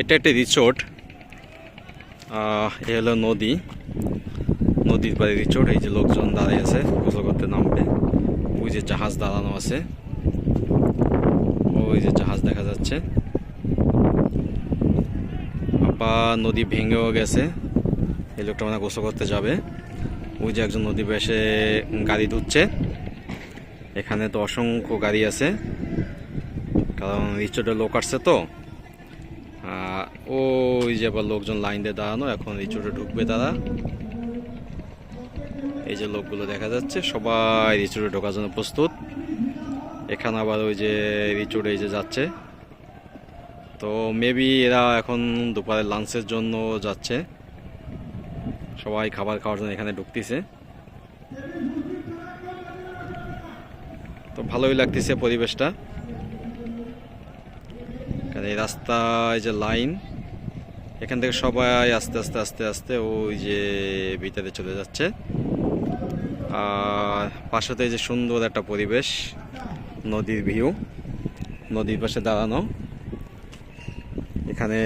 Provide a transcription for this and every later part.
এটা একটা রিসোর্ট এ হলো নদী। নদীর পাড়ে রিসোর্ট এই যে লোকজন দাঁড়িয়ে আছে, গোসল করতে নামবে। ওই যে জাহাজ দাঁড়ানো আছে। ওই যে জাহাজ দেখা যাচ্ছে। আবার নদী ভেঙেও গেছে। এই লোকটা মানে গোসল করতে যাবে। ওই যে একজন নদী বেশে গাড়ি ধুচ্ছে। এখানে তো অসংখ্য গাড়ি আছে। কারণ রিচোর্টে লোক আসছে তো। ওই যে আবার লোকজন লাইন দিয়ে দাঁড়ানো, এখন রিচোর্টে ঢুকবে তারা। এই যে লোকগুলো দেখা যাচ্ছে, সবাই রিচোর্টে ঢোকার জন্য প্রস্তুত। এখানে আবার ওই যে রিচোর্টে এই যে যাচ্ছে। তো মেবি এরা এখন দুপুরে লাঞ্চের জন্য যাচ্ছে। সবাই খাবার খাওয়ার জন্য এখানে ঢুকতেছে। তো ভালোই লাগতেছে পরিবেশটা। এই রাস্তায় যে লাইন, এখান থেকে সবাই আস্তে আস্তে আস্তে আস্তে ওই যে ভিতরে চলে যাচ্ছে। আর পাশেতে এই যে সুন্দর একটা পরিবেশ, নদীর ভিউ, নদীর পাশে দাঁড়ানো। এখানে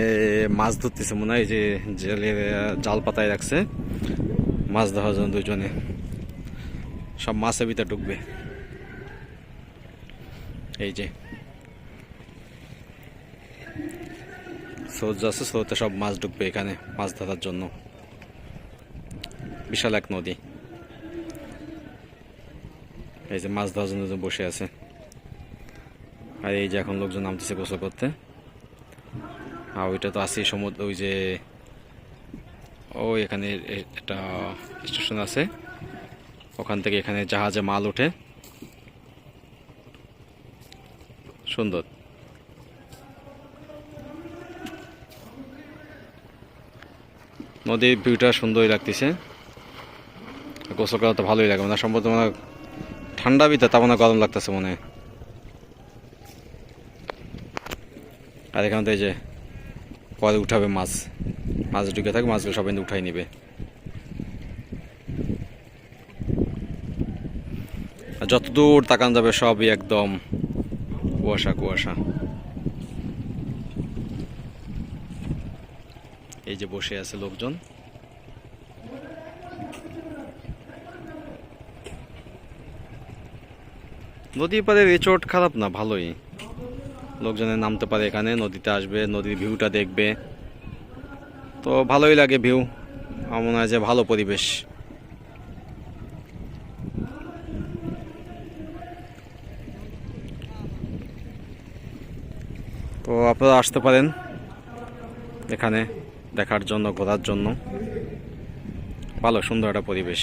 মাছ ধরতেছে মনে হয়, এই যে জেলের জাল পাতায় রাখছে। মাছ ধরার জন্য দুজনে। সব মাছের ভিতরে ঢুকবে। এই যে স্রোত যাচ্ছে স্রোতে সব মাছ ঢুকবে এখানে, মাছ ধরার জন্য। বিশাল এক নদী। এই যে মাছ ধরার জন্য বসে আছে। আর এই যে এখন লোকজন নামতেছে গোসল করতে। আর ওইটা তো আছেই সমুদ্র, ওই যে ও এখানে একটা স্টেশন আছে। ওখান থেকে এখানে জাহাজে মাল ওঠে। সুন্দর। নদীর ভিউটা সুন্দরই লাগতেছে। গোসল করা তো ভালোই লাগে মানে সম্ভবত মানে ঠান্ডা ভিতরে তেমন না গরম লাগতেছে মনে আর এখান থেকে যে পরে উঠাবে মাছ মাছ ঢুকে থাকে, মাছগুলো সবাই উঠাই নিবে। আর যত দূর তাকান যাবে সবই একদম কুয়াশা কুয়াশা। এই যে বসে আছে লোকজন। নদীর পাড়ে রিচোর্ট খারাপ না, ভালোই। লোকজনে নামতে পারে এখানে, নদীতে আসবে, নদীর ভিউটা দেখবে। তো ভালোই লাগে ভিউ। আমার মনে হয় যে ভালো পরিবেশ। তো আপনারা আসতে পারেন এখানে। দেখার জন্য ঘোরার জন্য। ভালো সুন্দর একটা পরিবেশ।